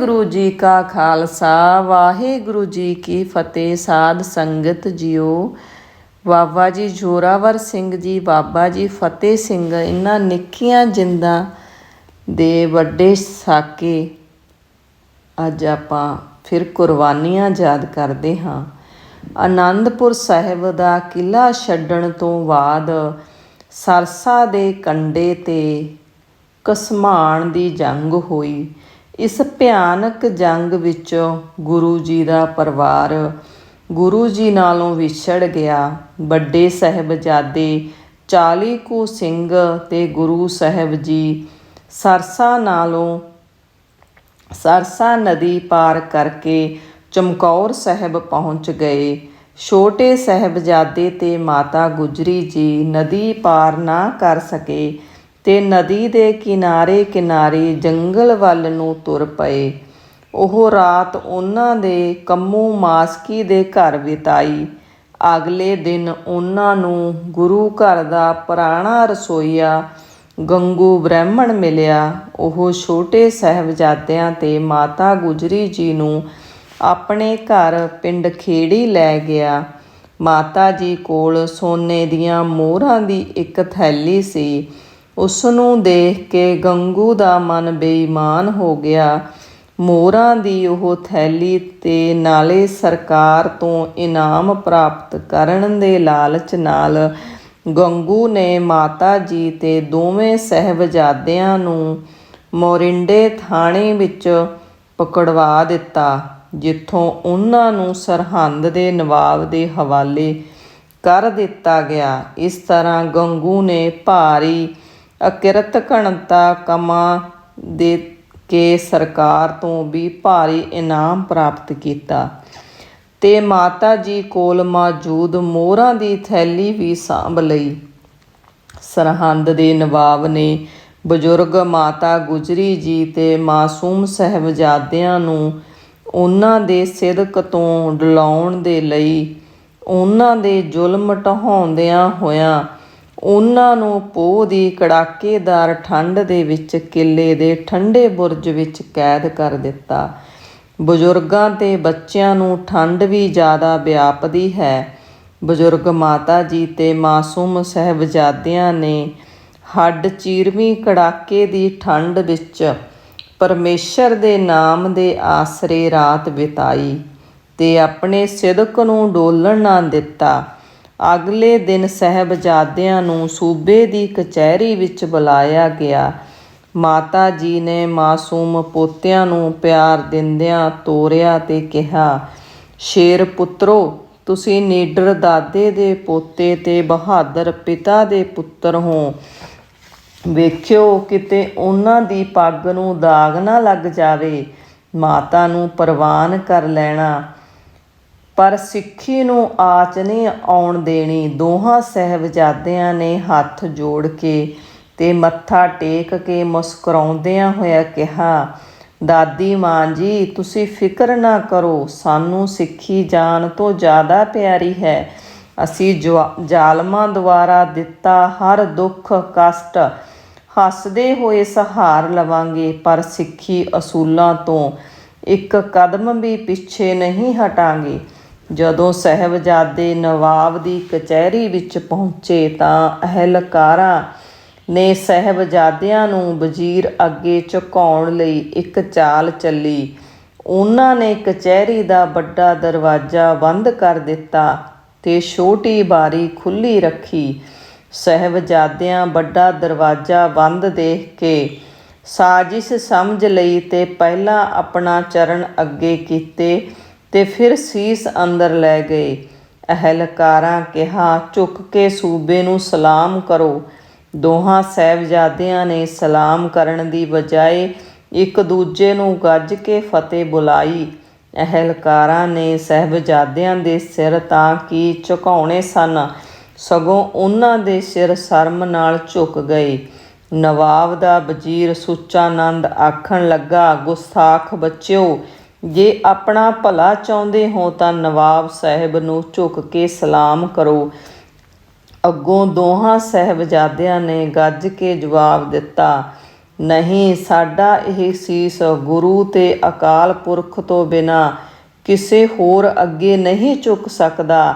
ਵਾਹਿਗੁਰੂ ਜੀ ਕਾ ਖਾਲਸਾ, ਵਾਹਿਗੁਰੂ ਜੀ ਕੀ ਫਤਿਹ। ਸਾਧ ਸੰਗਤ ਜੀਓ, ਬਾਬਾ ਜੀ ਜੋਰਾਵਰ ਸਿੰਘ ਜੀ, ਬਾਬਾ ਜੀ ਫਤਿਹ ਸਿੰਘ ਇਹਨਾਂ ਨਿੱਕੀਆਂ ਜਿੰਦਾਂ ਦੇ ਵੱਡੇ ਸਾਕੇ ਅੱਜ ਆਪਾਂ ਫਿਰ ਕੁਰਬਾਨੀਆਂ ਯਾਦ ਕਰਦੇ ਹਾਂ। ਆਨੰਦਪੁਰ ਸਾਹਿਬ ਦਾ ਕਿਲਾ ਛੱਡਣ ਤੋਂ ਬਾਅਦ ਸਰਸਾ ਦੇ ਕੰਡੇ ਤੇ ਕਸਮਾਨ ਦੀ ਜੰਗ ਹੋਈ। ਇਸ ਭਿਆਨਕ ਜੰਗ ਵਿੱਚ ਗੁਰੂ ਜੀ ਦਾ ਪਰਿਵਾਰ ਗੁਰੂ ਜੀ ਨਾਲੋਂ ਵਿਛੜ ਗਿਆ। ਵੱਡੇ ਸਾਹਿਬਜ਼ਾਦੇ 40 ਕੁ ਸਿੰਘ ਤੇ ਗੁਰੂ ਸਾਹਿਬ ਜੀ ਸਰਸਾ ਨਾਲੋਂ ਸਰਸਾ ਨਦੀ ਪਾਰ ਕਰਕੇ ਚਮਕੌਰ ਸਾਹਿਬ ਪਹੁੰਚ ਗਏ। ਛੋਟੇ ਸਾਹਿਬਜ਼ਾਦੇ ਤੇ ਮਾਤਾ ਗੁਜਰੀ ਜੀ ਨਦੀ ਪਾਰ ਨਾ ਕਰ ਸਕੇ। ਤੇ ਨਦੀ ਦੇ ਕਿਨਾਰੇ ਕਿਨਾਰੇ ਜੰਗਲ ਵੱਲ ਨੂੰ ਤੁਰ ਪਏ। ਉਹ ਰਾਤ ਉਹਨਾਂ ਦੇ ਕੰਮੂ ਮਾਸਕੀ ਦੇ ਘਰ ਬਿਤਾਈ। ਅਗਲੇ ਦਿਨ ਉਹਨਾਂ ਨੂੰ ਗੁਰੂ ਘਰ ਦਾ ਪੁਰਾਣਾ ਰਸੋਈਆ ਗੰਗੂ ਬ੍ਰਾਹਮਣ ਮਿਲਿਆ। ਉਹ ਛੋਟੇ ਸਾਹਿਬਜ਼ਾਦਿਆਂ ਤੇ ਮਾਤਾ ਗੁਜਰੀ ਜੀ ਨੂੰ ਆਪਣੇ ਘਰ ਪਿੰਡ ਖੇੜੀ ਲੈ ਗਿਆ। ਮਾਤਾ ਜੀ ਕੋਲ ਸੋਨੇ ਦੀਆਂ ਮੋਹਰਾਂ ਦੀ ਇੱਕ ਥੈਲੀ ਸੀ। ਉਸ ਨੂੰ ਦੇਖ ਕੇ ਗੰਗੂ ਦਾ ਮਨ ਬੇਈਮਾਨ ਹੋ ਗਿਆ। ਮੋਹਰਾਂ ਦੀ ਉਹ ਥੈਲੀ ਤੇ ਨਾਲੇ ਸਰਕਾਰ ਤੋਂ ਇਨਾਮ ਪ੍ਰਾਪਤ ਕਰਨ ਦੇ ਲਾਲਚ ਨਾਲ ਗੰਗੂ ਨੇ ਮਾਤਾ ਜੀ ਤੇ ਦੋਵੇਂ ਸਹਿਬਜ਼ਾਦਿਆਂ ਨੂੰ ਮੋਰਿੰਡੇ ਥਾਣੇ ਵਿੱਚ ਪਕੜਵਾ ਦਿੱਤਾ, ਜਿੱਥੋਂ ਉਹਨਾਂ ਨੂੰ ਸਰਹੰਦ ਦੇ ਨਵਾਬ ਦੇ ਹਵਾਲੇ ਕਰ ਦਿੱਤਾ ਗਿਆ। ਇਸ ਤਰ੍ਹਾਂ ਗੰਗੂ ਨੇ ਭਾਰੀ ਅਕਿਰਤ ਘਣਤਾ ਕਮਾਂ ਦੇ ਕੇ ਸਰਕਾਰ ਤੋਂ ਵੀ ਭਾਰੀ ਇਨਾਮ ਪ੍ਰਾਪਤ ਕੀਤਾ। ਤੇ ਮਾਤਾ ਜੀ ਕੋਲ ਮੌਜੂਦ ਮੋਹਰਾਂ ਦੀ ਥੈਲੀ ਵੀ ਸਾਂਭ ਲਈ। ਸਰਹੰਦ ਦੇ ਨਵਾਬ ਨੇ ਬਜ਼ੁਰਗ ਮਾਤਾ ਗੁਜਰੀ ਜੀ ਤੇ ਮਾਸੂਮ ਸਹਿਬਜ਼ਾਦਿਆਂ ਨੂੰ ਉਹਨਾਂ ਦੇ ਸਿਦਕ ਤੋਂ ਡਲਾਉਣ ਦੇ ਲਈ ਉਹਨਾਂ ਦੇ ਜ਼ੁਲਮ ਢਹਾਉਂਦਿਆਂ ਹੋਇਆਂ ਉਹਨਾਂ ਨੂੰ ਪੋਹ ਦੀ ਕੜਾਕੇਦਾਰ ਠੰਡ ਦੇ ਵਿੱਚ ਕਿਲੇ ਦੇ ਠੰਡੇ ਬੁਰਜ ਵਿੱਚ ਕੈਦ ਕਰ ਦਿੱਤਾ। ਬਜ਼ੁਰਗਾਂ ਤੇ ਬੱਚਿਆਂ ਨੂੰ ਠੰਡ ਵੀ ਜ਼ਿਆਦਾ ਵਿਆਪਦੀ ਹੈ। ਬਜ਼ੁਰਗ ਮਾਤਾ ਜੀ ਤੇ ਮਾਸੂਮ ਸਹਿਬਜ਼ਾਦਿਆਂ ਨੇ ਹੱਡ ਚੀਰਵੀਂ ਕੜਾਕੇ ਦੀ ਠੰਡ ਵਿੱਚ ਪਰਮੇਸ਼ਰ ਦੇ ਨਾਮ ਦੇ ਆਸਰੇ ਰਾਤ ਬਿਤਾਈ ਤੇ ਆਪਣੇ ਸਿਦਕ ਨੂੰ ਡੋਲਣ ਨਾ ਦਿੱਤਾ। ਅਗਲੇ ਦਿਨ ਸਹਿਬਜ਼ਾਦਿਆਂ ਨੂੰ ਸੂਬੇ ਦੀ ਕਚਹਿਰੀ ਵਿੱਚ ਬੁਲਾਇਆ ਗਿਆ। ਮਾਤਾ ਜੀ ਨੇ ਮਾਸੂਮ ਪੋਤਿਆਂ ਨੂੰ ਪਿਆਰ ਦਿੰਦਿਆਂ ਤੋਰਿਆ ਤੇ ਕਿਹਾ, ਸ਼ੇਰ ਪੁੱਤਰੋ, ਤੁਸੀਂ ਨੀਡਰ ਦਾਦੇ ਦੇ ਪੋਤੇ ਤੇ ਬਹਾਦਰ ਪਿਤਾ ਦੇ ਪੁੱਤਰ ਹੋ। ਵੇਖਿਓ ਕਿਤੇ ਉਹਨਾਂ ਦੀ ਪੱਗ ਨੂੰ ਦਾਗ ਨਾ ਲੱਗ ਜਾਵੇ। ਮਾਤਾ ਨੂੰ ਪ੍ਰਵਾਨ ਕਰ ਲੈਣਾ। ਪਰ ਸਿੱਖੀ ਨੂੰ ਆਚ ਨਹੀਂ ਆਉਣ ਦੇਣੀ। ਦੋਹਾਂ ਸਹਿਬਜ਼ਾਦਿਆਂ ਨੇ ਹੱਥ ਜੋੜ ਕੇ ਤੇ ਮੱਥਾ ਟੇਕ ਕੇ ਮੁਸਕਰਾਉਂਦਿਆਂ ਹੋਇਆ ਕਿਹਾ, ਦਾਦੀ ਮਾਂ ਜੀ, ਤੁਸੀਂ ਫਿਕਰ ਨਾ ਕਰੋ, ਸਾਨੂੰ ਸਿੱਖੀ ਜਾਨ ਤੋਂ ਜ਼ਿਆਦਾ ਪਿਆਰੀ ਹੈ। ਅਸੀਂ ਜ਼ਾਲਮਾਂ ਦੁਆਰਾ ਦਿੱਤਾ ਹਰ ਦੁੱਖ, ਕਸ਼ਟ, ਹੱਸਦੇ ਹੋਏ ਸਹਾਰ ਲਵਾਂਗੇ, ਪਰ ਸਿੱਖੀ ਅਸੂਲਾਂ ਤੋਂ ਇੱਕ ਕਦਮ ਵੀ ਪਿੱਛੇ ਨਹੀਂ ਹਟਾਂਗੇ। ਜਦੋਂ ਸਹਿਬਜ਼ਾਦੇ ਨਵਾਬ ਦੀ ਕਚਹਿਰੀ ਵਿੱਚ ਪਹੁੰਚੇ ਤਾਂ ਅਹਿਲਕਾਰਾਂ ਨੇ ਸਹਿਬਜ਼ਾਦਿਆਂ ਨੂੰ ਵਜ਼ੀਰ ਅੱਗੇ ਝੁਕਾਉਣ ਲਈ ਇੱਕ ਚਾਲ ਚੱਲੀ। ਉਹਨਾਂ ਨੇ ਕਚਹਿਰੀ ਦਾ ਵੱਡਾ ਦਰਵਾਜ਼ਾ ਬੰਦ ਕਰ ਦਿੱਤਾ ਤੇ ਛੋਟੀ ਬਾਰੀ ਖੁੱਲੀ ਰੱਖੀ। ਸਹਿਬਜ਼ਾਦਿਆਂ ਵੱਡਾ ਦਰਵਾਜ਼ਾ ਬੰਦ ਦੇਖ ਕੇ ਸਾਜ਼ਿਸ਼ ਸਮਝ ਲਈ ਤੇ ਪਹਿਲਾਂ ਆਪਣਾ ਚਰਨ ਅੱਗੇ ਕੀਤੇ ਤੇ ਫਿਰ ਸੀਸ ਅੰਦਰ ਲੈ ਗਏ। ਅਹਿਲਕਾਰਾਂ ਕਿਹਾ, ਝੁੱਕ ਕੇ ਸੂਬੇ ਨੂੰ ਸਲਾਮ ਕਰੋ। ਦੋਹਾਂ ਸਹਿਬਜ਼ਾਦਿਆਂ ਨੇ ਸਲਾਮ ਕਰਨ ਦੀ ਬਜਾਏ ਇੱਕ ਦੂਜੇ ਨੂੰ ਗੱਜ ਕੇ ਫਤਿਹ ਬੁਲਾਈ। ਅਹਿਲਕਾਰਾਂ ਨੇ ਸਹਿਬਜ਼ਾਦਿਆਂ ਦੇ ਸਿਰ ਤਾਂ ਕੀ ਝੁਕਾਉਣੇ ਸਨ, ਸਗੋਂ ਉਹਨਾਂ ਦੇ ਸਿਰ ਸ਼ਰਮ ਨਾਲ ਝੁਕ ਗਏ। ਨਵਾਬ ਦਾ ਵਜ਼ੀਰ ਸੁੱਚਾਨੰਦ ਆਖਣ ਲੱਗਾ, ਗੁਸਤਾਖ ਬੱਚਿਓ ਜੇ ਆਪਣਾ ਭਲਾ ਚਾਹੁੰਦੇ ਹੋ ਤਾਂ ਨਵਾਬ ਸਾਹਿਬ ਨੂੰ ਝੁਕ ਕੇ ਸਲਾਮ ਕਰੋ। ਅੱਗੋਂ ਦੋਹਾਂ ਸਹਿਬਜ਼ਾਦਿਆਂ ਨੇ ਗੱਜ ਕੇ ਜਵਾਬ ਦਿੱਤਾ, ਨਹੀਂ, ਸਾਡਾ ਇਹ ਸੀਸ ਗੁਰੂ ਤੇ ਅਕਾਲ ਪੁਰਖ ਤੋਂ ਬਿਨਾ ਕਿਸੇ ਹੋਰ ਅੱਗੇ ਨਹੀਂ ਝੁਕ ਸਕਦਾ।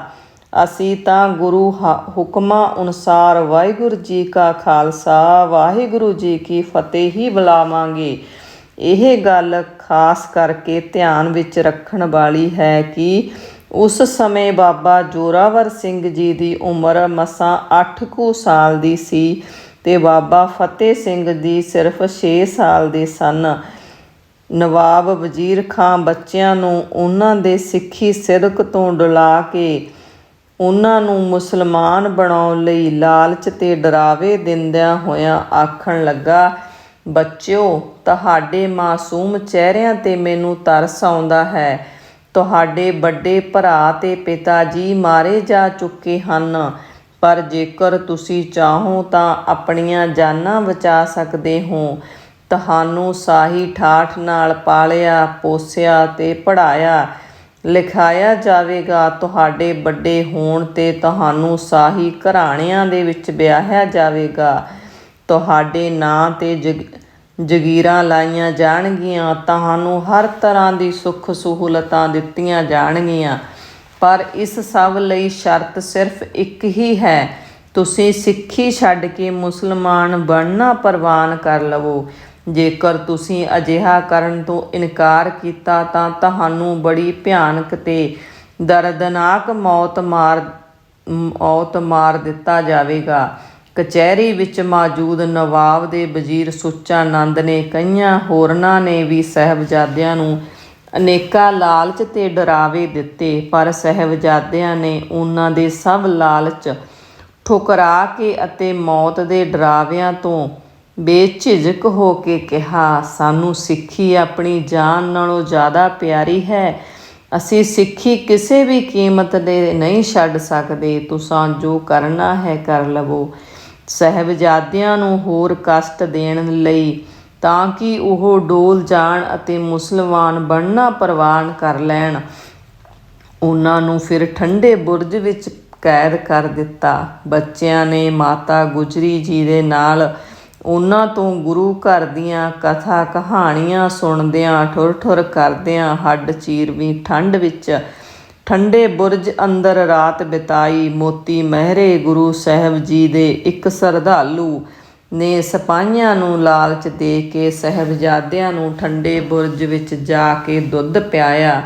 ਅਸੀਂ ਤਾਂ ਗੁਰੂ ਹ- ਹੁਕਮਾਂ ਅਨੁਸਾਰ ਵਾਹਿਗੁਰੂ ਜੀ ਕਾ ਖਾਲਸਾ, ਵਾਹਿਗੁਰੂ ਜੀ ਕੀ ਫਤਿਹ ਹੀ ਬੁਲਾਵਾਂਗੇ। ਇਹ ਗੱਲ ਖਾਸ ਕਰਕੇ ਧਿਆਨ ਵਿੱਚ ਰੱਖਣ ਵਾਲੀ ਹੈ ਕਿ ਉਸ ਸਮੇਂ ਬਾਬਾ ਜੋਰਾਵਰ ਸਿੰਘ ਜੀ ਦੀ ਉਮਰ ਮਸਾਂ 8 ਕੁ ਸਾਲ ਦੀ ਸੀ ਤੇ ਬਾਬਾ ਫਤਿਹ ਸਿੰਘ ਜੀ ਸਿਰਫ 6 ਸਾਲ ਦੇ ਸਨ। ਨਵਾਬ ਵਜ਼ੀਰ ਖਾਂ ਬੱਚਿਆਂ ਨੂੰ ਉਹਨਾਂ ਦੇ ਸਿੱਖੀ ਸਿਦਕ ਤੋਂ ਡੁਲਾ ਕੇ ਉਹਨਾਂ ਨੂੰ ਮੁਸਲਮਾਨ ਬਣਾਉਣ ਲਈ ਲਾਲਚ ਤੇ ਡਰਾਵੇ ਦਿੰਦਿਆਂ ਹੋਇਆਂ ਆਖਣ ਲੱਗਾ ਬੱਚਿਓ, ਤੁਹਾਡੇ ਮਾਸੂਮ ਚਿਹਰਿਆਂ ਤੇ ਮੈਨੂੰ ਤਰਸ ਆਉਂਦਾ ਹੈ। ਤੁਹਾਡੇ ਵੱਡੇ ਭਰਾ ਤੇ ਪਿਤਾ ਜੀ ਮਾਰੇ ਜਾ ਚੁੱਕੇ ਹਨ। ਪਰ ਜੇਕਰ ਤੁਸੀਂ ਚਾਹੋ ਤਾਂ ਆਪਣੀਆਂ ਜਾਨਾਂ ਬਚਾ ਸਕਦੇ ਹੋ। ਤੁਹਾਨੂੰ ਸਾਹੀ ਠਾਠ ਨਾਲ ਪਾਲਿਆ, ਪੋਸਿਆ ਤੇ ਪੜਾਇਆ ਲਿਖਾਇਆ ਜਾਵੇਗਾ। ਤੁਹਾਡੇ ਵੱਡੇ ਹੋਣ ਤੇ ਤੁਹਾਨੂੰ ਸਾਹੀ ਘਰਾਣਿਆਂ ਦੇ ਵਿੱਚ ਵਿਆਹਿਆ ਜਾਵੇਗਾ। ਤੁਹਾਡੇ ਨਾਂ ਤੇ ਜਗ- ਜਗੀਰਾਂ ਲਾਈਆਂ ਜਾਣਗੀਆਂ, ਤੁਹਾਨੂੰ ਹਰ ਤਰ੍ਹਾਂ ਦੀ ਸੁੱਖ ਸਹੂਲਤਾਂ ਦਿੱਤੀਆਂ ਜਾਣਗੀਆਂ। ਪਰ ਇਸ ਸਭ ਲਈ ਸ਼ਰਤ ਸਿਰਫ ਇੱਕ ਹੀ ਹੈ, ਤੁਸੀਂ ਸਿੱਖੀ ਛੱਡ ਕੇ ਮੁਸਲਮਾਨ ਬਣਨਾ ਪ੍ਰਵਾਨ ਕਰ ਲਵੋ। ਜੇਕਰ ਤੁਸੀਂ ਅਜਿਹਾ ਕਰਨ ਤੋਂ ਇਨਕਾਰ ਕੀਤਾ ਤਾਂ ਤੁਹਾਨੂੰ ਬੜੀ ਭਿਆਨਕ ਤੇ ਦਰਦਨਾਕ ਮੌਤ ਮਾਰ ਮੌਤ ਮਾਰ ਦਿੱਤਾ ਜਾਵੇਗਾ। ਕਚਹਿਰੀ ਵਿੱਚ ਮੌਜੂਦ ਨਵਾਬ ਦੇ ਵਜ਼ੀਰ ਸੁੱਚਾ ਨੰਦ ਨੇ ਕਈਆਂ ਹੋਰਨਾਂ ਨੇ ਵੀ ਸਹਿਬਜ਼ਾਦਿਆਂ ਨੂੰ ਅਨੇਕਾਂ ਲਾਲਚ ਤੇ ਡਰਾਵੇ ਦਿੱਤੇ, ਪਰ ਸਹਿਬਜ਼ਾਦਿਆਂ ਨੇ ਉਹਨਾਂ ਦੇ ਸਭ ਲਾਲਚ ਠੁਕਰਾ ਕੇ ਅਤੇ ਮੌਤ ਦੇ ਡਰਾਵਿਆਂ ਤੋਂ ਬੇਝਿਜਕ ਹੋ ਕੇ ਕਿਹਾ, ਸਾਨੂੰ ਸਿੱਖੀ ਆਪਣੀ ਜਾਨ ਨਾਲੋਂ ਜ਼ਿਆਦਾ ਪਿਆਰੀ ਹੈ। ਅਸੀਂ ਸਿੱਖੀ ਕਿਸੇ ਵੀ ਕੀਮਤ ਦੇ ਨਹੀਂ ਛੱਡ ਸਕਦੇ। ਤੁਸੀਂ ਜੋ ਕਰਨਾ ਹੈ ਕਰ ਲਵੋ। ਸਹਿਬਜ਼ਾਦਿਆਂ ਨੂੰ ਹੋਰ ਕਸ਼ਟ ਦੇਣ ਲਈ, ਤਾਂ ਕਿ ਉਹ ਡੋਲ ਜਾਣ ਅਤੇ ਮੁਸਲਮਾਨ ਬਣਨਾ ਪ੍ਰਵਾਨ ਕਰ ਲੈਣ। ਉਹਨਾਂ ਨੂੰ ਫਿਰ ਠੰਡੇ ਬੁਰਜ ਵਿੱਚ ਕੈਦ ਕਰ ਦਿੱਤਾ। ਬੱਚਿਆਂ ਨੇ ਮਾਤਾ ਗੁਜਰੀ ਜੀ ਦੇ ਨਾਲ ਉਹਨਾਂ ਤੋਂ ਗੁਰੂ ਘਰ ਦੀਆਂ ਕਥਾ ਕਹਾਣੀਆਂ ਸੁਣਦਿਆਂ, ਠੁਰ-ਠੁਰ ਕਰਦਿਆਂ, ਹੱਡ ਚੀਰਵੀਂ ਠੰਡ ਵਿੱਚ ਠੰਡੇ ਬੁਰਜ ਅੰਦਰ ਰਾਤ ਬਿਤਾਈ ਮੋਤੀ ਮਹਿਰੇ ਗੁਰੂ ਸਾਹਿਬ ਜੀ ਦੇ ਇੱਕ ਸਰਧਾਲੂ ਨੇ ਸਿਪਾਹੀਆਂ ਨੂੰ ਲਾਲਚ ਦੇ ਕੇ ਸਹਿਬਜ਼ਾਦਿਆਂ ਨੂੰ ਠੰਡੇ ਬੁਰਜ ਵਿੱਚ ਜਾ ਕੇ ਦੁੱਧ ਪਿਆਇਆ।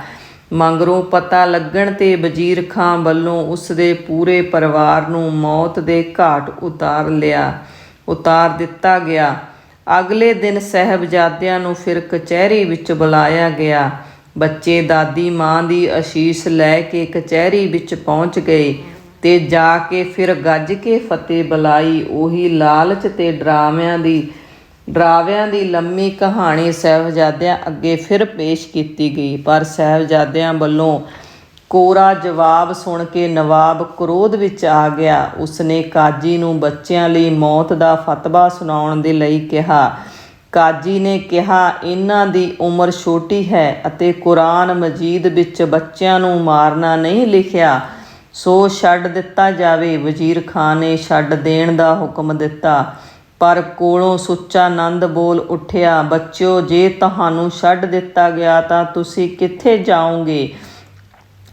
ਮੰਗਰੋਂ ਪਤਾ ਲੱਗਣ ਤੇ ਵਜ਼ੀਰ ਖਾਂ ਵੱਲੋਂ ਉਸ ਦੇ ਪੂਰੇ ਪਰਿਵਾਰ ਨੂੰ ਮੌਤ ਦੇ ਘਾਟ ਉਤਾਰ ਲਿਆ, ਉਤਾਰ ਦਿੱਤਾ ਗਿਆ। ਅਗਲੇ ਦਿਨ ਸਹਿਬਜ਼ਾਦਿਆਂ ਨੂੰ ਫਿਰ ਕਚਹਿਰੀ ਵਿੱਚ ਬੁਲਾਇਆ ਗਿਆ। ਬੱਚੇ ਦਾਦੀ ਮਾਂ ਦੀ ਅਸ਼ੀਸ਼ ਲੈ ਕੇ ਕਚਹਿਰੀ ਵਿੱਚ ਪਹੁੰਚ ਗਏ ਤੇ ਜਾ ਕੇ ਫਿਰ ਗੱਜ ਕੇ ਫਤਿਹ ਬੁਲਾਈ। ਉਹੀ ਲਾਲਚ ਤੇ ਡਰਾਵਿਆਂ ਦੀ ਡਰਾਵਿਆਂ ਦੀ ਲੰਮੀ ਕਹਾਣੀ ਸਹਿਬਜ਼ਾਦਿਆਂ ਅੱਗੇ ਫਿਰ ਪੇਸ਼ ਕੀਤੀ ਗਈ। ਪਰ ਸਹਿਬਜ਼ਾਦਿਆਂ ਵੱਲੋਂ ਕੋਰਾ ਜਵਾਬ ਸੁਣ ਕੇ ਨਵਾਬ ਕ੍ਰੋਧ ਵਿੱਚ ਆ ਗਿਆ। ਉਸਨੇ ਕਾਜੀ ਨੂੰ ਬੱਚਿਆਂ ਲਈ ਮੌਤ ਦਾ ਫਤਵਾ ਸੁਣਾਉਣ ਦੇ ਲਈ ਕਿਹਾ। ਕਾਜੀ ਨੇ ਕਿਹਾ ਇਹਨਾਂ ਦੀ ਉਮਰ ਛੋਟੀ ਹੈ ਅਤੇ ਕੁਰਾਨ ਮਜੀਦ ਵਿੱਚ ਬੱਚਿਆਂ ਨੂੰ ਮਾਰਨਾ ਨਹੀਂ ਲਿਖਿਆ। ਸੋ ਛੱਡ ਦਿੱਤਾ ਜਾਵੇ। ਵਜ਼ੀਰ ਖਾਨ ਨੇ ਛੱਡ ਦੇਣ ਦਾ ਹੁਕਮ ਦਿੱਤਾ। ਪਰ ਕੋਲੋਂ ਸੁੱਚਾ ਆਨੰਦ ਬੋਲ ਉੱਠਿਆ, ਬੱਚਿਓ, ਜੇ ਤੁਹਾਨੂੰ ਛੱਡ ਦਿੱਤਾ ਗਿਆ ਤਾਂ ਤੁਸੀਂ ਕਿੱਥੇ ਜਾਓਗੇ?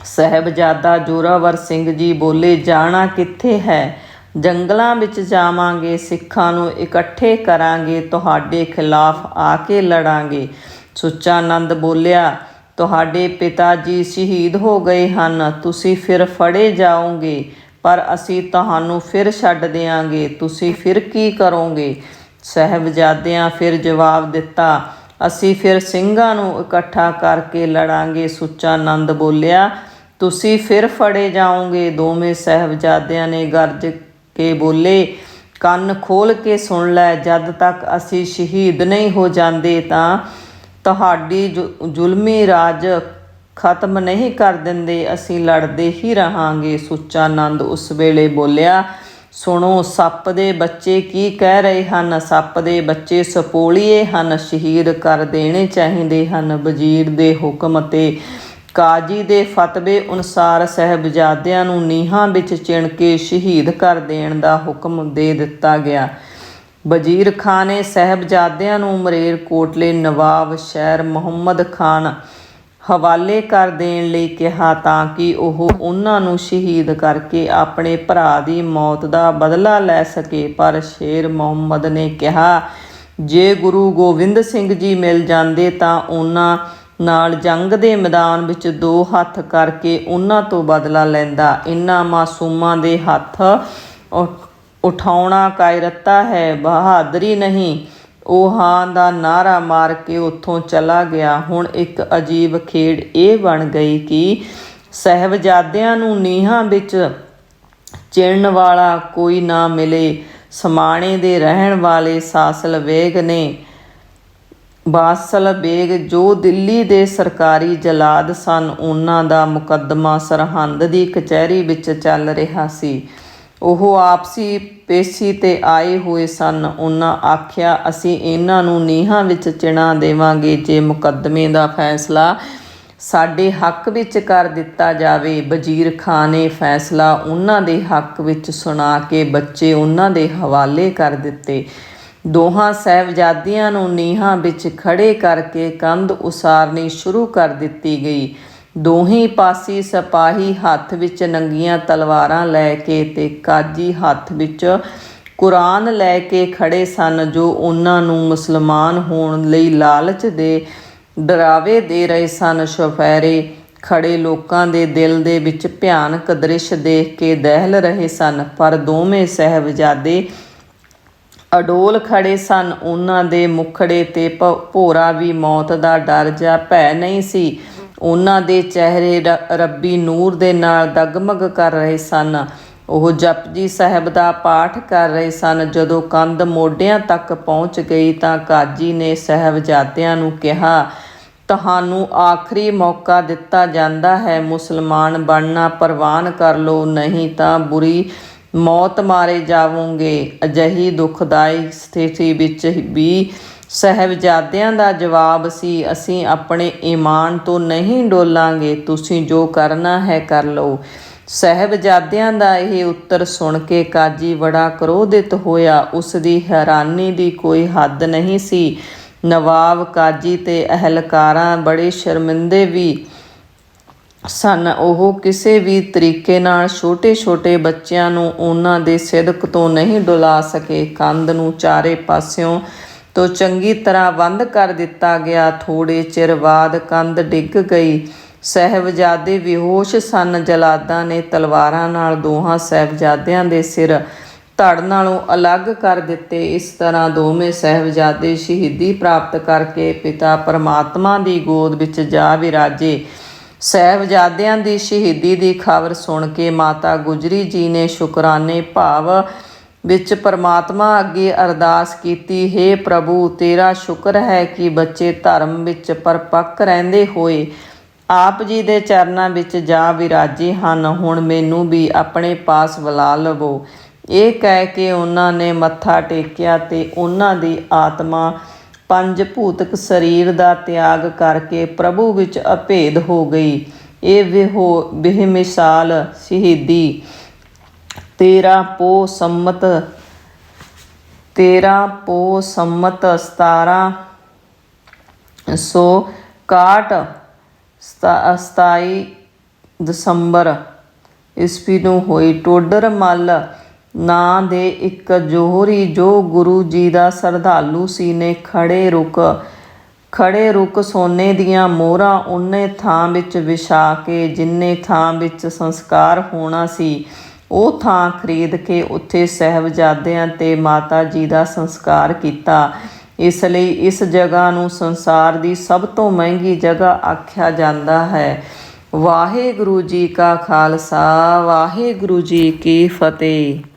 ਸਹਿਬਜ਼ਾਦਾ ਜੋਰਾਵਰ ਸਿੰਘ ਜੀ ਬੋਲੇ, ਜਾਣਾ ਕਿੱਥੇ ਹੈ? ਜੰਗਲਾਂ ਵਿੱਚ ਜਾਵਾਂਗੇ, ਸਿੱਖਾਂ ਨੂੰ ਇਕੱਠੇ ਕਰਾਂਗੇ, ਤੁਹਾਡੇ ਖਿਲਾਫ ਆ ਕੇ ਲੜਾਂਗੇ। ਸੁੱਚਾ ਆਨੰਦ ਬੋਲਿਆ, ਤੁਹਾਡੇ ਪਿਤਾ ਜੀ ਸ਼ਹੀਦ ਹੋ ਗਏ ਹਨ, ਤੁਸੀਂ ਫਿਰ ਫੜੇ ਜਾਓਗੇ, ਪਰ ਅਸੀਂ ਤੁਹਾਨੂੰ ਫਿਰ ਛੱਡ ਦਿਆਂਗੇ, ਤੁਸੀਂ ਫਿਰ ਕੀ ਕਰੋਗੇ? ਸਹਿਬਜ਼ਾਦਿਆਂ ਫਿਰ ਜਵਾਬ ਦਿੱਤਾ, ਅਸੀਂ ਫਿਰ ਸਿੰਘਾਂ ਨੂੰ ਇਕੱਠਾ ਕਰਕੇ ਲੜਾਂਗੇ। ਸੁੱਚਾ ਆਨੰਦ ਬੋਲਿਆ, ਤੁਸੀਂ ਫਿਰ ਫੜੇ ਜਾਓਗੇ। ਦੋਵੇਂ ਸਹਿਬਜ਼ਾਦਿਆਂ ਨੇ ਗਰਜ ਕੇ ਬੋਲੇ, ਕੰਨ ਖੋਲ ਕੇ ਸੁਣ ਲੈ, ਜਦ ਤੱਕ ਅਸੀਂ ਸ਼ਹੀਦ ਨਹੀਂ ਹੋ ਜਾਂਦੇ ਤਾਂ ਤੁਹਾਡੀ ਜ਼ੁਲਮੀ ਰਾਜ ਖਤਮ ਨਹੀਂ ਕਰ ਦਿੰਦੇ, ਅਸੀਂ ਲੜਦੇ ਹੀ ਰਹਾਂਗੇ। ਸੁੱਚਾ ਆਨੰਦ ਉਸ ਵੇਲੇ ਬੋਲਿਆ, ਸੁਣੋ, ਸੱਪ ਦੇ ਬੱਚੇ ਕੀ ਕਹਿ ਰਹੇ ਹਨ? ਸੱਪ ਦੇ ਬੱਚੇ ਸਪੋਲੀਏ ਹਨ, ਸ਼ਹੀਦ ਕਰ ਦੇਣੇ ਚਾਹੀਦੇ ਹਨ। ਵਜ਼ੀਰ ਦੇ ਹੁਕਮ ਤੇ ਕਾਜੀ ਦੇ ਫਤਵੇ ਅਨੁਸਾਰ ਸਹਿਬਜ਼ਾਦਿਆਂ ਨੂੰ ਨੀਹਾਂ ਵਿੱਚ ਚਿਣ ਕੇ ਸ਼ਹੀਦ ਕਰ ਦੇਣ ਦਾ ਹੁਕਮ ਦੇ ਦਿੱਤਾ ਗਿਆ। ਵਜ਼ੀਰ ਖਾਨ ਨੇ ਸਹਿਬਜ਼ਾਦਿਆਂ ਨੂੰ ਮਰੇਰ ਕੋਟਲੇ ਨਵਾਬ ਸ਼ਹਿਰ ਮੁਹੰਮਦ ਖਾਨ ਹਵਾਲੇ ਕਰ ਦੇਣ ਲਈ ਕਿਹਾ ਤਾਂ ਕਿ ਉਹ ਉਹਨਾਂ ਨੂੰ ਸ਼ਹੀਦ ਕਰਕੇ ਆਪਣੇ ਭਰਾ ਦੀ ਮੌਤ ਦਾ ਬਦਲਾ ਲੈ ਸਕੇ। ਪਰ ਸ਼ੇਰ ਮੁਹੰਮਦ ਨੇ ਕਿਹਾ, ਜੇ ਗੁਰੂ ਗੋਬਿੰਦ ਸਿੰਘ ਜੀ ਮਿਲ ਜਾਂਦੇ ਤਾਂ ਉਹਨਾਂ ਨਾਲ ਜੰਗ ਦੇ ਮੈਦਾਨ ਵਿੱਚ ਦੋ ਹੱਥ ਕਰਕੇ ਉਹਨਾਂ ਤੋਂ ਬਦਲਾ ਲੈਂਦਾ। ਇਨ੍ਹਾਂ ਮਾਸੂਮਾਂ ਦੇ ਹੱਥ ਉਠਾਉਣਾ ਕਾਇਰਤਾ ਹੈ, ਬਹਾਦਰੀ ਨਹੀਂ। ਉਹ ਹਾਂ ਦਾ ਨਾਰਾ ਮਾਰ ਕੇ ਉੱਥੋਂ ਚਲਾ ਗਿਆ। ਹੁਣ ਇੱਕ ਅਜੀਬ ਖੇਡ ਇਹ ਬਣ ਗਈ ਕਿ ਸਹਿਬਜ਼ਾਦਿਆਂ ਨੂੰ ਨੀਹਾਂ ਵਿੱਚ ਚਿਣਨ ਵਾਲਾ ਕੋਈ ਨਾ ਮਿਲੇ। ਸਮਾਣੇ ਦੇ ਰਹਿਣ ਵਾਲੇ ਸਾਸਲ ਵੇਗ ਨੇ ਬਾਸਲ ਬੇਗ ਜੋ ਦਿੱਲੀ ਦੇ ਸਰਕਾਰੀ ਜਲਾਦ ਸਨ, ਉਹਨਾਂ ਦਾ ਮੁਕੱਦਮਾ ਸਰਹੰਦ ਦੀ ਕਚਹਿਰੀ ਵਿੱਚ ਚੱਲ ਰਿਹਾ ਸੀ। ਉਹ ਆਪਸੀ ਪੇਸ਼ੀ ਤੇ ਆਏ ਹੋਏ ਸਨ। ਉਹਨਾਂ ਆਖਿਆ, ਅਸੀਂ ਇਹਨਾਂ ਨੂੰ ਨੀਹਾਂ ਵਿੱਚ ਚਿਣਾ ਦੇਵਾਂਗੇ ਜੇ ਮੁਕੱਦਮੇ ਦਾ ਫੈਸਲਾ ਸਾਡੇ ਹੱਕ ਵਿੱਚ ਕਰ ਦਿੱਤਾ ਜਾਵੇ। ਵਜ਼ੀਰ ਖਾਨ ਨੇ ਫੈਸਲਾ ਉਹਨਾਂ ਦੇ ਹੱਕ ਵਿੱਚ ਸੁਣਾ ਕੇ ਬੱਚੇ ਉਹਨਾਂ ਦੇ ਹਵਾਲੇ ਕਰ ਦਿੱਤੇ। ਦੋਹਾਂ ਸਹਿਬਜ਼ਾਦਿਆਂ ਨੂੰ ਨੀਹਾਂ ਵਿੱਚ ਖੜੇ ਕਰਕੇ ਕੰਧ ਉਸਾਰਨੀ ਸ਼ੁਰੂ ਕਰ ਦਿੱਤੀ ਗਈ। ਦੋਹੀ ਪਾਸੀ ਸਿਪਾਹੀ ਹੱਥ ਵਿੱਚ ਨੰਗੀਆਂ ਤਲਵਾਰਾਂ ਲੈ ਕੇ ਤੇ ਕਾਜੀ ਹੱਥ ਵਿੱਚ ਕੁਰਾਨ ਲੈ ਕੇ ਖੜੇ ਸਨ, ਜੋ ਉਹਨਾਂ ਨੂੰ ਮੁਸਲਮਾਨ ਹੋਣ ਲਈ ਲਾਲਚ ਦੇ ਡਰਾਵੇ ਦੇ ਰਹੇ ਸਨ। ਸ਼ਫੈਰੇ ਖੜੇ ਲੋਕਾਂ ਦੇ ਦਿਲ ਦੇ ਵਿੱਚ ਭਿਆਨਕ ਦ੍ਰਿਸ਼ ਦੇਖ ਕੇ ਦਹਿਲ ਰਹੇ ਸਨ, ਪਰ ਦੋਵੇਂ ਸਹਿਬਜ਼ਾਦੇ ਅਡੋਲ ਖੜੇ ਸਨ। ਉਹਨਾਂ ਦੇ ਮੁਖੜੇ ਤੇ ਭ- ਭੋਰਾ ਵੀ ਮੌਤ ਦਾ ਡਰ ਜਾਂ ਭੈ ਨਹੀਂ ਸੀ। ਉਹਨਾਂ ਦੇ ਚਿਹਰੇ ਰ- ਰੱਬੀ ਨੂਰ ਦੇ ਨਾਲ ਦਗਮਗ ਕਰ ਰਹੇ ਸਨ। ਉਹ ਜਪਜੀ ਸਾਹਿਬ ਦਾ ਪਾਠ ਕਰ ਰਹੇ ਸਨ। ਜਦੋਂ ਕੰਧ ਮੋਢਿਆਂ ਤੱਕ ਪਹੁੰਚ ਗਈ ਤਾਂ ਕਾਜੀ ਨੇ ਸਹਿਬਜ਼ਾਦਿਆਂ ਨੂੰ ਕਿਹਾ, ਤੁਹਾਨੂੰ ਆਖਰੀ ਮੌਕਾ ਦਿੱਤਾ ਜਾਂਦਾ ਹੈ। ਮੁਸਲਮਾਨ ਬਣਨਾ ਪ੍ਰਵਾਨ ਕਰ ਲਓ, ਨਹੀਂ ਤਾਂ ਬੁਰੀ ਮੌਤ ਮਾਰੇ ਜਾਵੋਗੇ। ਅਜਹੀ ਦੁਖਦਾਈ ਸਥਿਤੀ ਵਿੱਚ ਵੀ ਸਹਿਬਜ਼ਾਦਿਆਂ ਦਾ ਜਵਾਬ ਸੀ, ਅਸੀਂ ਆਪਣੇ ਈਮਾਨ ਤੋਂ ਨਹੀਂ ਡੋਲਾਂਗੇ, ਤੁਸੀਂ ਜੋ ਕਰਨਾ ਹੈ ਕਰ ਲਓ। ਸਹਿਬਜ਼ਾਦਿਆਂ ਦਾ ਇਹ ਉੱਤਰ ਸੁਣ ਕੇ ਕਾਜੀ ਬੜਾ ਕ੍ਰੋਧਿਤ ਹੋਇਆ। ਉਸ ਦੀ ਹੈਰਾਨੀ ਦੀ ਕੋਈ ਹੱਦ ਨਹੀਂ ਸੀ। ਨਵਾਬ ਕਾਜੀ ਤੇ ਅਹਲਕਾਰਾਂ ਬੜੇ ਸ਼ਰਮਿੰਦੇ ਵੀ ਸਨ। ਉਹ ਕਿਸੇ ਵੀ ਤਰੀਕੇ ਨਾਲ ਛੋਟੇ-ਛੋਟੇ ਬੱਚਿਆਂ ਨੂੰ ਉਹਨਾਂ ਦੇ ਸਿਦਕ ਤੋਂ ਨਹੀਂ ਡੁਲਾ ਸਕੇ। ਕੰਧ ਨੂੰ ਚਾਰੇ ਪਾਸਿਓਂ ਤੋਂ ਚੰਗੀ ਤਰ੍ਹਾਂ ਬੰਦ ਕਰ ਦਿੱਤਾ ਗਿਆ। ਥੋੜੇ ਚਿਰ ਬਾਅਦ ਕੰਧ ਡਿੱਗ ਗਈ। ਸਹਿਬਜ਼ਾਦੇ ਬੇਹੋਸ਼ ਸਨ। ਜਲਾਦਾਂ ਨੇ ਤਲਵਾਰਾਂ ਨਾਲ ਦੋਹਾਂ ਸਹਿਬਜ਼ਾਦਿਆਂ ਦੇ ਸਿਰ ਧੜ ਨਾਲੋਂ ਅਲੱਗ ਕਰ ਦਿੱਤੇ। ਇਸ ਤਰ੍ਹਾਂ ਦੋਵੇਂ ਸਹਿਬਜ਼ਾਦੇ ਸ਼ਹੀਦੀ ਪ੍ਰਾਪਤ ਕਰਕੇ ਪਿਤਾ ਪਰਮਾਤਮਾ ਦੀ ਗੋਦ ਵਿੱਚ ਜਾ ਵਿਰਾਜੇ। ਸਹਿਬਜ਼ਾਦਿਆਂ ਦੀ ਸ਼ਹੀਦੀ ਦੀ ਖਬਰ ਸੁਣ ਕੇ ਮਾਤਾ ਗੁਜਰੀ ਜੀ ਨੇ ਸ਼ੁਕਰਾਨੇ ਭਾਵ ਵਿੱਚ ਪਰਮਾਤਮਾ ਅੱਗੇ ਅਰਦਾਸ ਕੀਤੀ हे ਪ੍ਰਭੂ, ਤੇਰਾ ਸ਼ੁਕਰ ਹੈ ਕਿ ਬੱਚੇ ਧਰਮ ਵਿੱਚ ਪਰਪੱਕ ਰਹਿੰਦੇ ਹੋਏ ਆਪ ਜੀ ਦੇ ਚਰਨਾਂ ਵਿੱਚ ਜਾ ਵਿਰਾਜੇ ਹਨ। ਹੁਣ ਮੈਨੂੰ ਵੀ ਆਪਣੇ ਪਾਸ ਬੁਲਾ ਲਵੋ। ਇਹ ਕਹਿ ਕੇ ਉਹਨਾਂ ਨੇ ਮੱਥਾ ਟੇਕਿਆ ਤੇ ਉਹਨਾਂ ਦੀ ਆਤਮਾ ਪੰਜ ਭੂਤਕ ਸਰੀਰ ਦਾ ਤਿਆਗ ਕਰਕੇ ਪ੍ਰਭੂ ਵਿੱਚ ਅਭੇਦ ਹੋ ਗਈ। ਇਹ ਵਿਹੋ ਬੇਮਿਸਾਲ ਸ਼ਹੀਦੀ। ਤੇਰਾ ਪੋ ਸੰਮਤ, ਤੇਰਾ ਪੋ ਸੰਮਤ 1761 27 ਦਸੰਬਰ ਈਸਵੀ ਨੂੰ ਹੋਈ ਟੋਡਰ ਮੱਲ। ਨਾਂ ਦੇ ਇੱਕ ਜੋਹਰੀ ਜੋ ਗੁਰੂ ਜੀ ਦਾ ਸਰਧਾਲੂ ਸੀ ਨੇ ਖੜੇ ਰੁਕ ਖੜੇ ਰੁਕ ਸੋਨੇ ਦੀਆਂ ਮੋਹਰਾਂ ਉਹਨੇ ਥਾਂ ਵਿੱਚ ਵਿਛਾ ਕੇ ਜਿੰਨੇ ਥਾਂ ਵਿੱਚ ਸੰਸਕਾਰ ਹੋਣਾ ਸੀ, ਉਹ ਥਾਂ ਖਰੀਦ ਕੇ ਉੱਥੇ ਸਹਿਬਜ਼ਾਦਿਆਂ ਤੇ ਮਾਤਾ ਜੀ ਦਾ ਸੰਸਕਾਰ ਕੀਤਾ। ਇਸ ਲਈ ਇਸ ਜਗ੍ਹਾ ਨੂੰ ਸੰਸਾਰ ਦੀ ਸਭ ਤੋਂ ਮਹਿੰਗੀ ਜਗ੍ਹਾ ਆਖਿਆ ਜਾਂਦਾ ਹੈ। ਵਾਹਿਗੁਰੂ ਜੀ ਕਾ ਖਾਲਸਾ, ਵਾਹਿਗੁਰੂ ਜੀ ਕੀ ਫਤਿਹ।